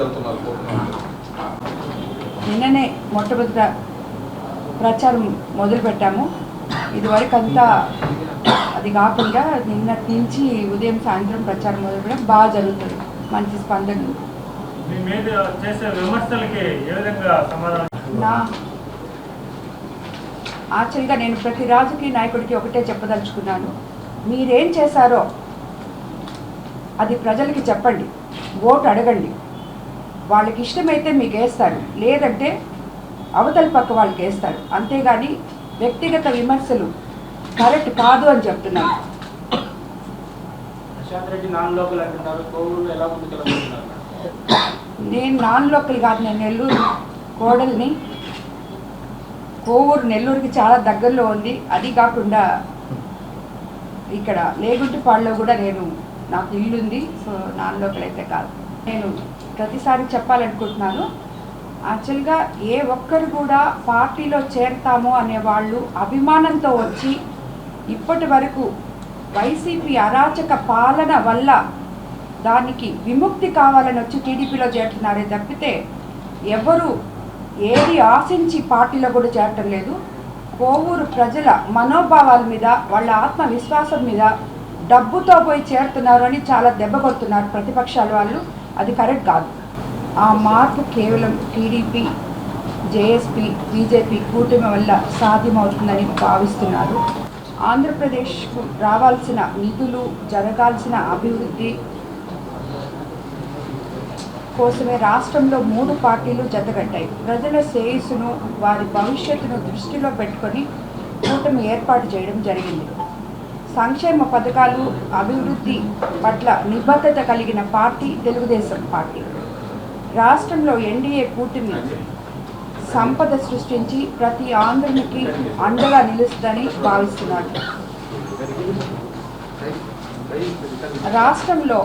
ముందుకెళ్తున్నారు నిన్ననే మొట్టమొదట ప్రచారం మొదలుపెట్టాము ఇదివరకు అంతా అది కాకుండా నిన్నటి నుంచి ఉదయం సాయంత్రం ప్రచారం మొదలుపెట్టడం బాగా జరుగుతుంది. మంచి స్పందన. ఉంది. మీ మీద చేసే విమర్శలకి ఏ విధంగా సమాధానం నా యాక్చువల్గా నేను ప్రతి రాజకీయ నాయకుడికి ఒకటే చెప్పదలుచుకున్నాను. మీరేం చేశారో అది ప్రజలకి చెప్పండి. ఓటు అడగండి. వాళ్ళకి ఇష్టమైతే మీకు వేస్తారు. లేదంటే అవతల పక్క వాళ్ళకి వేస్తారు. అంతేగాని వ్యక్తిగత విమర్శలు కరెక్ట్ కాదు అని చెప్తున్నాను. నాన్ నేను లోకల్ కాదు. నేను నెల్లూరు కోడల్ని. కోవూరు నెల్లూరుకి చాలా దగ్గరలో ఉంది. అది కాకుండా ఇక్కడ లేగుంటిపాడులో కూడా నేను నాకు ఇల్లు ఉంది సో నాన్ లోకల్ అయితే కాదు. నేను ప్రతిసారి చెప్పాలనుకుంటున్నాను. యాక్చువల్గా ఏ ఒక్కరు కూడా పార్టీలో చేరతాము అనే వాళ్ళు అభిమానంతో వచ్చి ఇప్పటి వరకు వైసీపీ అరాచక పాలన వల్ల దానికి విముక్తి కావాలని వచ్చి టీడీపీలో చేరుతున్నారే తప్పితే ఎవరు ఏది ఆశించి పార్టీలో కూడా చేరటం లేదు. కోవూరు ప్రజల మనోభావాల మీద వాళ్ళ ఆత్మవిశ్వాసం మీద డబ్బుతో పోయి చేరుతున్నారు అని చాలా దెబ్బ కొడుతున్నారు ప్రతిపక్షాల వాళ్ళు. అది కరెక్ట్ కాదు. ఆ మార్పు కేవలం టీడీపీ జేఎస్పీ బీజేపీ కూటమి వల్ల సాధ్యమవుతుందని భావిస్తున్నారు. ఆంధ్రప్రదేశ్కు రావాల్సిన నిధులు జరగాల్సిన అభివృద్ధి కోసమే రాష్ట్రంలో మూడు పార్టీలు జతగట్టాయి ప్రజల శ్రేయస్సును వారి భవిష్యత్తును దృష్టిలో పెట్టుకొని కూటమి ఏర్పాటు చేయడం జరిగింది. సంక్షేమ పథకాలు అభివృద్ధి పట్ల నిబద్ధత కలిగిన పార్టీ తెలుగుదేశం పార్టీ. రాష్ట్రంలో ఎన్డీఏ కూటమి సంపద సృష్టించి ప్రతి ఆంధ్రునికి అండగా నిలుస్తుందని భావిస్తున్నారు. రాష్ట్రంలో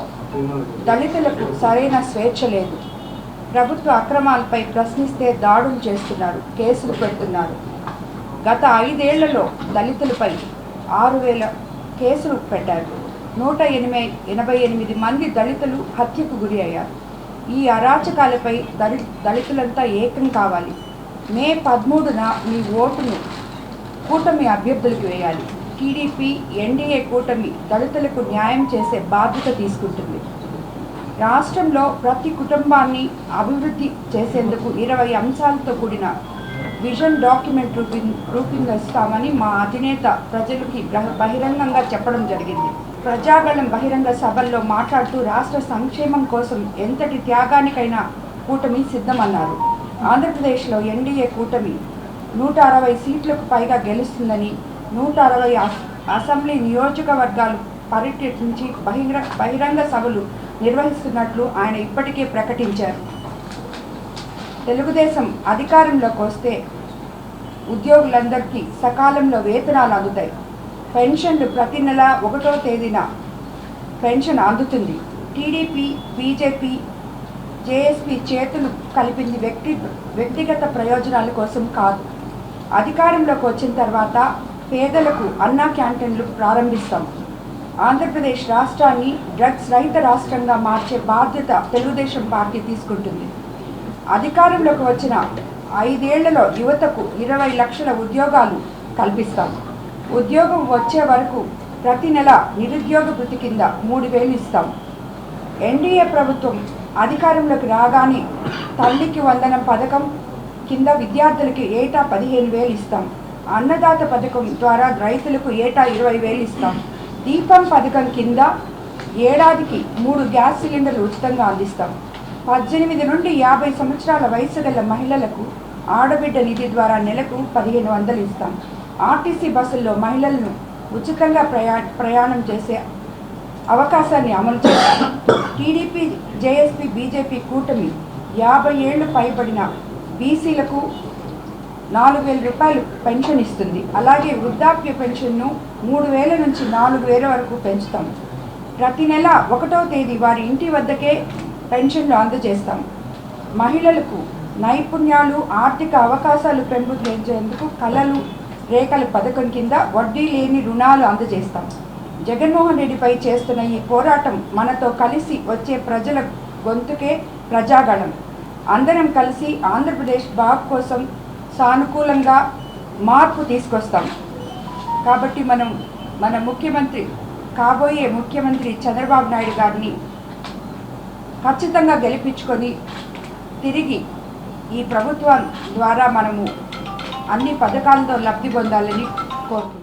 దళితులకు సరైన స్వేచ్ఛ లేదు. ప్రభుత్వ అక్రమాలపై ప్రశ్నిస్తే దాడులు చేస్తున్నారు కేసులు పెడుతున్నారు. గత ఐదేళ్ళలో దళితులపై ఆరు వేల కేసులు పెట్టారు. నూట ఎనిమిది ఎనభై ఎనిమిది మంది దళితులు హత్యకు గురి అయ్యారు. ఈ అరాచకాలపై దళి దళితులంతా ఏకం కావాలి. మే పదమూడున మీ ఓటును కూటమి అభ్యర్థులకు వేయాలి. టీడీపీ ఎన్డీఏ కూటమి దళితులకు న్యాయం చేసే బాధ్యత తీసుకుంటుంది. రాష్ట్రంలో ప్రతి కుటుంబాన్ని అభివృద్ధి చేసేందుకు ఇరవై అంశాలతో కూడిన విజన్ డాక్యుమెంట్ రూపి రూపొందిస్తామని మా అధినేత ప్రజలకి బహిరంగంగా చెప్పడం జరిగింది. ప్రజాగళం బహిరంగ సభల్లో మాట్లాడుతూ రాష్ట్ర సంక్షేమం కోసం ఎంతటి త్యాగానికైనా కూటమి సిద్ధమన్నారు. ఆంధ్రప్రదేశ్లో ఎన్డీఏ కూటమి నూట అరవై సీట్లకు పైగా గెలుస్తుందని నూట అరవై అసెంబ్లీ నియోజకవర్గాలు పర్యటించి బహిరంగ బహిరంగ సభలు నిర్వహిస్తున్నట్లు ఆయన ఇప్పటికే ప్రకటించారు. తెలుగుదేశం అధికారంలోకి వస్తే ఉద్యోగులందరికీ సకాలంలో వేతనాలు అందుతాయి. పెన్షన్లు ప్రతి నెల ఒకటో తేదీన పెన్షన్ అందుతుంది. టీడీపీ బీజేపీ జేఎస్పీ చేతులు కలిపింది వ్యక్తి వ్యక్తిగత ప్రయోజనాల కోసం కాదు. అధికారంలోకి వచ్చిన తర్వాత పేదలకు అన్నా క్యాంటీన్లు ప్రారంభిస్తాం. ఆంధ్రప్రదేశ్ రాష్ట్రాన్ని డ్రగ్స్ రహిత రాష్ట్రంగా మార్చే బాధ్యత తెలుగుదేశం పార్టీ తీసుకుంటుంది. అధికారంలోకి వచ్చిన ఐదేళ్ళలో యువతకు ఇరవై లక్షల ఉద్యోగాలు కల్పిస్తాం. ఉద్యోగం వచ్చే వరకు ప్రతి నెల నిరుద్యోగ వృత్తి కింద మూడు వేలు ఇస్తాం. ఎన్డీఏ ప్రభుత్వం అధికారంలోకి రాగానే తల్లికి వందనం పథకం కింద విద్యార్థులకి ఏటా పదిహేను వేలు ఇస్తాం. అన్నదాత పథకం ద్వారా రైతులకు ఏటా ఇరవై వేలు ఇస్తాం. దీపం పథకం కింద ఏడాదికి మూడు గ్యాస్ సిలిండర్లు ఉచితంగా అందిస్తాం. పద్దెనిమిది నుండి యాభై సంవత్సరాల వయసు గల మహిళలకు ఆడబిడ్డ నిధి ద్వారా నెలకు పదిహేను వందలు ఇస్తాం. ఆర్టీసీ బస్సుల్లో మహిళలను ఉచితంగా ప్రయా ప్రయాణం చేసే అవకాశాన్ని అమలు చేస్తాం. టీడీపీ జేఎస్పీ బీజేపీ కూటమి యాభై ఏళ్ళు పైబడిన బీసీలకు నాలుగు వేల రూపాయలు పెన్షన్ ఇస్తుంది. అలాగే వృద్ధాప్య పెన్షన్ను మూడు వేల నుంచి నాలుగు వేల వరకు పెంచుతాం. ప్రతి నెల ఒకటో తేదీ వారి ఇంటి వద్దకే పెన్షన్లు అందజేస్తాం మహిళలకు నైపుణ్యాలు ఆర్థిక అవకాశాలు పెంపొందించేందుకు కళలు రేఖల పథకం కింద వడ్డీ లేని రుణాలు అందజేస్తాం. జగన్మోహన్ రెడ్డిపై చేస్తున్న ఈ పోరాటం మనతో కలిసి వచ్చే ప్రజల గొంతుకే ప్రజాగణం. అందరం కలిసి ఆంధ్రప్రదేశ్ బాబ్ కోసం సానుకూలంగా మార్పు తీసుకొస్తాం. కాబట్టి మనం మన ముఖ్యమంత్రి కాబోయే ముఖ్యమంత్రి చంద్రబాబు నాయుడు గారిని ఖచ్చితంగా గెలిపించుకొని తిరిగి ఈ ప్రభుత్వం ద్వారా మనము అన్ని పథకాలతో లబ్ధి పొందాలని కోరుకుంటున్నాం.